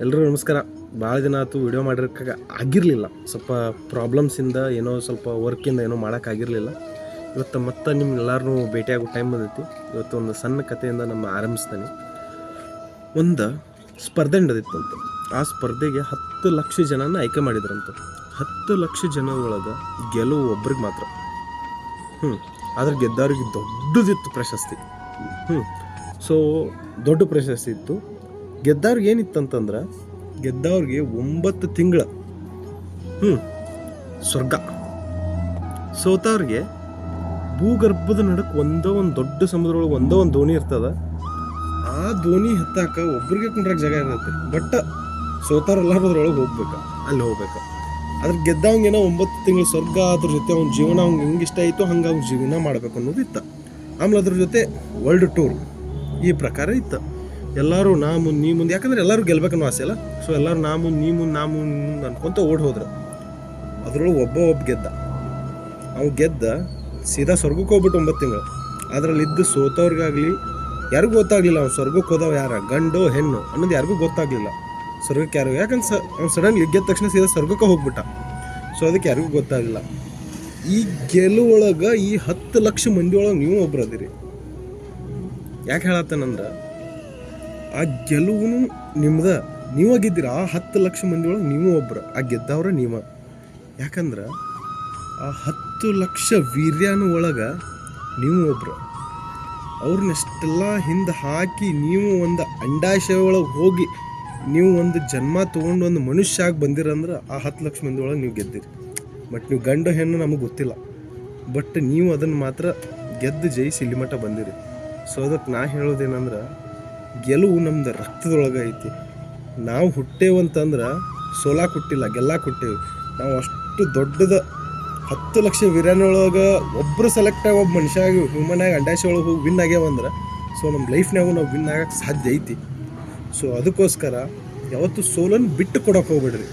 ಎಲ್ಲರೂ ನಮಸ್ಕಾರ. ಭಾಳ ದಿನ ಆಯ್ತು ವಿಡಿಯೋ ಮಾಡಿರೋಕ್ಕಾಗ ಆಗಿರಲಿಲ್ಲ. ಸ್ವಲ್ಪ ಪ್ರಾಬ್ಲಮ್ಸಿಂದ ಏನೋ ಸ್ವಲ್ಪ ವರ್ಕಿಂದ ಏನೋ ಮಾಡೋಕ್ಕಾಗಿರಲಿಲ್ಲ ಇವತ್ತು ಮತ್ತೆ ನಿಮ್ಮೆಲ್ಲರನ್ನೂ ಭೇಟಿಯಾಗೋ ಟೈಮ್ ಬಂದೈತಿ. ಇವತ್ತು ಒಂದು ಸಣ್ಣ ಕಥೆಯಿಂದ ನಮ್ಮ ಆರಂಭಿಸ್ತಾನೆ. ಒಂದು ಸ್ಪರ್ಧೆ ನಡೆದಿತ್ತಂತೆ ಆ ಸ್ಪರ್ಧೆಗೆ ಹತ್ತು ಲಕ್ಷ ಜನನ ಆಯ್ಕೆ ಮಾಡಿದ್ರಂತ. ಹತ್ತು ಲಕ್ಷ ಜನ ಒಳಗೆ ಗೆಲುವು ಒಬ್ರಿಗೆ ಮಾತ್ರ. ಹ್ಞೂ ಆದರೆ ಗೆದ್ದವ್ರಿಗೆ ದೊಡ್ಡದಿತ್ತು ಪ್ರಶಸ್ತಿ. ಹ್ಞೂ ಸೊ ದೊಡ್ಡ ಪ್ರಶಸ್ತಿ ಇತ್ತು. ಗೆದ್ದವ್ರಿಗೆ ಏನಿತ್ತಂತಂದ್ರೆ ಗೆದ್ದವ್ರಿಗೆ ಒಂಬತ್ತು ತಿಂಗಳ ಹ್ಞೂ ಸ್ವರ್ಗ. ಸೋತವ್ರಿಗೆ ಭೂಗರ್ಭದ ನಡಕ್ಕೆ ಒಂದೋ ಒಂದು ದೊಡ್ಡ ಸಮುದ್ರ ಒಳಗೆ ಒಂದೋ ಒಂದು ದೋಣಿ ಇರ್ತದ. ಆ ದೋಣಿ ಹತ್ತಾಕ ಒಬ್ರಿಗೆ ಕುಂಡ್ರಕ್ಕೆ ಜಾಗ ಇರುತ್ತೆ, ಬಟ್ ಸೋತಾರೆಲ್ಲರೂ ಹೋಗ್ಬೇಕು, ಅಲ್ಲಿ ಹೋಗ್ಬೇಕು. ಅದ್ರ ಗೆದ್ದವಂಗೇನೋ ಒಂಬತ್ತು ತಿಂಗಳು ಸ್ವರ್ಗ, ಅದ್ರ ಜೊತೆ ಅವ್ನ ಜೀವನ ಅವ್ನಿಗೆ ಹೆಂಗೆ ಇಷ್ಟ ಆಯಿತು ಹಂಗೆ ಅವ್ನ ಜೀವನ ಮಾಡ್ಬೇಕು ಅನ್ನೋದು ಇತ್ತು. ಆಮೇಲೆ ಅದ್ರ ಜೊತೆ ವರ್ಲ್ಡ್ ಟೂರ್ ಈ ಪ್ರಕಾರ ಇತ್ತು. ಎಲ್ಲರೂ ನಾ ಮುಂದೆ ನೀ ಮುಂದೆ ಯಾಕಂದ್ರೆ ಎಲ್ಲರೂ ಗೆಲ್ಬೇಕನ್ನೋ ಆಸೆ ಅಲ್ಲ? ಸೊ ಎಲ್ಲರೂ ನಾ ಮುಂದೆ ನೀ ಮುಂದೆ ನಾ ಮುಂದೆ ಅನ್ಕೊಂತ ಓಡ್ ಹೋದ್ರು. ಅದ್ರೊಳಗೆ ಒಬ್ಬ ಒಬ್ಬ ಗೆದ್ದ. ಅವ್ ಗೆದ್ದ ಸೀದಾ ಸ್ವರ್ಗಕ್ಕೆ ಹೋಗ್ಬಿಟ್ಟು ಒಂಬತ್ತು ತಿಂಗಳು. ಅದರಲ್ಲಿದ್ದು ಸೋತವ್ರಿಗಾಗಲಿ, ಯಾರಿಗೂ ಗೊತ್ತಾಗ್ಲಿಲ್ಲ ಅವ್ನು ಸ್ವರ್ಗಕ್ಕೆ ಹೋದವ ಯಾರ, ಗಂಡು, ಹೆಣ್ಣು ಅನ್ನೋದು ಯಾರಿಗೂ ಗೊತ್ತಾಗ್ಲಿಲ್ಲ. ಸ್ವರ್ಗಕ್ಕೆ ಯಾರು, ಯಾಕಂದ್ರೆ ಸ, ಅವ್ನು ಸಡನ್ಲಿ ಗೆದ್ದ ತಕ್ಷಣ ಸೀದಾ ಸ್ವರ್ಗಕ್ಕೆ ಹೋಗ್ಬಿಟ್ಟ. ಸೊ ಅದಕ್ಕೆ ಯಾರಿಗೂ ಗೊತ್ತಾಗಲಿಲ್ಲ. ಈ ಗೆಲುವೊಳಗೆ ಈ ಹತ್ತು ಲಕ್ಷ ಮಂದಿ ಒಳಗೆ ನೀವು ಒಬ್ರು ಅದಿರಿ ಯಾಕೆ ಹೇಳತ್ತೇನಂದ್ರೆ ಆ ಗೆಲುವು ನಿಮ್ದ ನೀವ ಗೆದ್ದಿರ ಆ ಹತ್ತು ಲಕ್ಷ ಮಂದಿ ಒಳಗೆ ನೀವು ಒಬ್ರು. ಆ ಗೆದ್ದವ್ರ ನೀವ. ಯಾಕಂದ್ರೆ ಆ ಹತ್ತು ಲಕ್ಷ ವೀರ್ಯಾನು ಒಳಗೆ ನೀವು ಒಬ್ರು. ಅವ್ರನ್ನೆಷ್ಟೆಲ್ಲ ಹಿಂದೆ ಹಾಕಿ ನೀವು ಒಂದು ಅಂಡಾಶಯ ಒಳಗೆ ಹೋಗಿ ನೀವು ಒಂದು ಜನ್ಮ ತೊಗೊಂಡು ಒಂದು ಮನುಷ್ಯ ಆಗಿ ಬಂದಿರಂದ್ರೆ ಆ ಹತ್ತು ಲಕ್ಷ ಮಂದಿ ಒಳಗೆ ನೀವು ಗೆದ್ದಿರಿ. ಬಟ್ ನೀವು ಗಂಡು ಹೆಣ್ಣು ನಮಗೆ ಗೊತ್ತಿಲ್ಲ. ಬಟ್ ನೀವು ಅದನ್ನು ಮಾತ್ರ ಗೆದ್ದು ಜಯಿಸಿ ಇಲ್ಲಿ ಮಟ್ಟ ಬಂದಿರಿ. ಸೊ ಅದಕ್ಕೆ ನಾ ಹೇಳೋದೇನಂದ್ರೆ ಗೆಲುವು ನಮ್ದು ರಕ್ತದೊಳಗೆ ಐತಿ. ನಾವು ಹುಟ್ಟೇವಂತಂದ್ರೆ ಸೋಲಾ ಹುಟ್ಟಿಲ್ಲ ಗೆಲ್ಲ ಕೊಟ್ಟೇವು. ನಾವು ಅಷ್ಟು ದೊಡ್ಡದ ಹತ್ತು ಲಕ್ಷ ವಿರಾನೊಳಗೆ ಒಬ್ಬರು ಸೆಲೆಕ್ಟ್ ಆಗಿ ಒಬ್ಬ ಮನುಷ್ಯ ಆಗಿ ಹ್ಯೂಮನ್ ಆಗಿ ಅಂಡಾಶೆ ಒಳಗೆ ಹೋಗಿ ವಿನ್ ಆಗ್ಯಾವಂದ್ರೆ ಸೊ ನಮ್ಮ ಲೈಫ್ನಾಗೂ ನಾವು ವಿನ್ ಆಗಕ್ಕೆ ಸಾಧ್ಯ ಐತಿ. ಸೊ ಅದಕ್ಕೋಸ್ಕರ ಯಾವತ್ತು ಸೋಲನ್ನು ಬಿಟ್ಟು ಕೊಡೋಕೆ ಹೋಗ್ಬೇಡ್ರಿ.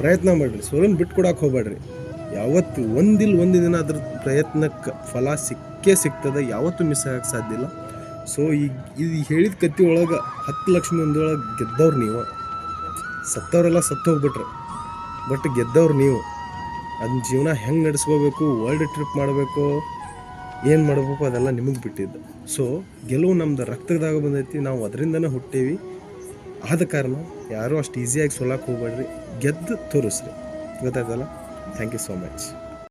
ಪ್ರಯತ್ನ ಮಾಡಿರಿ ಸೋಲನ್ನು ಬಿಟ್ಟು ಕೊಡೋಕೆ ಹೋಗ್ಬೇಡ್ರಿ. ಯಾವತ್ತು ಒಂದಿಲ್ಲ ಒಂದು ದಿನ ಅದ್ರ ಪ್ರಯತ್ನಕ್ಕೆ ಫಲ ಸಿಕ್ಕೇ ಸಿಗ್ತದೆ, ಯಾವತ್ತೂ ಮಿಸ್ ಆಗಕ್ಕೆ ಸಾಧ್ಯ ಇಲ್ಲ. ಸೊ ಈಗ ಇದು ಹೇಳಿದ ಕತ್ತಿ ಒಳಗೆ ಹತ್ತು ಲಕ್ಷ ಮಂದಿ ಒಳಗೆ ಗೆದ್ದವ್ರು ನೀವು. ಸತ್ತವರೆಲ್ಲ ಸತ್ತು ಹೋಗ್ಬಿಟ್ರೆ. ಬಟ್ ಗೆದ್ದವ್ರು ನೀವು. ಅದನ್ನ ಜೀವನ ಹೆಂಗೆ ನಡೆಸ್ಕೋಬೇಕು ವರ್ಲ್ಡ್ ಟ್ರಿಪ್ ಮಾಡಬೇಕು, ಏನು ಮಾಡಬೇಕು ಅದೆಲ್ಲ ನಿಮಗೆ ಬಿಟ್ಟಿದ್ದು. ಸೊ ಗೆಲುವು ನಮ್ದು ರಕ್ತದಾಗ ಬಂದೈತಿ. ನಾವು ಅದರಿಂದನೇ ಹುಟ್ಟೇವಿ. ಆದ ಕಾರಣ ಯಾರೂ ಅಷ್ಟು ಈಸಿಯಾಗಿ ಸೋಲಕ್ಕೆ ಹೋಗ್ಬೇಡ್ರಿ. ಗೆದ್ದು ತೋರಿಸ್ರಿ. ಗೊತ್ತಾಯ್ತಲ್ಲ? Thank you so much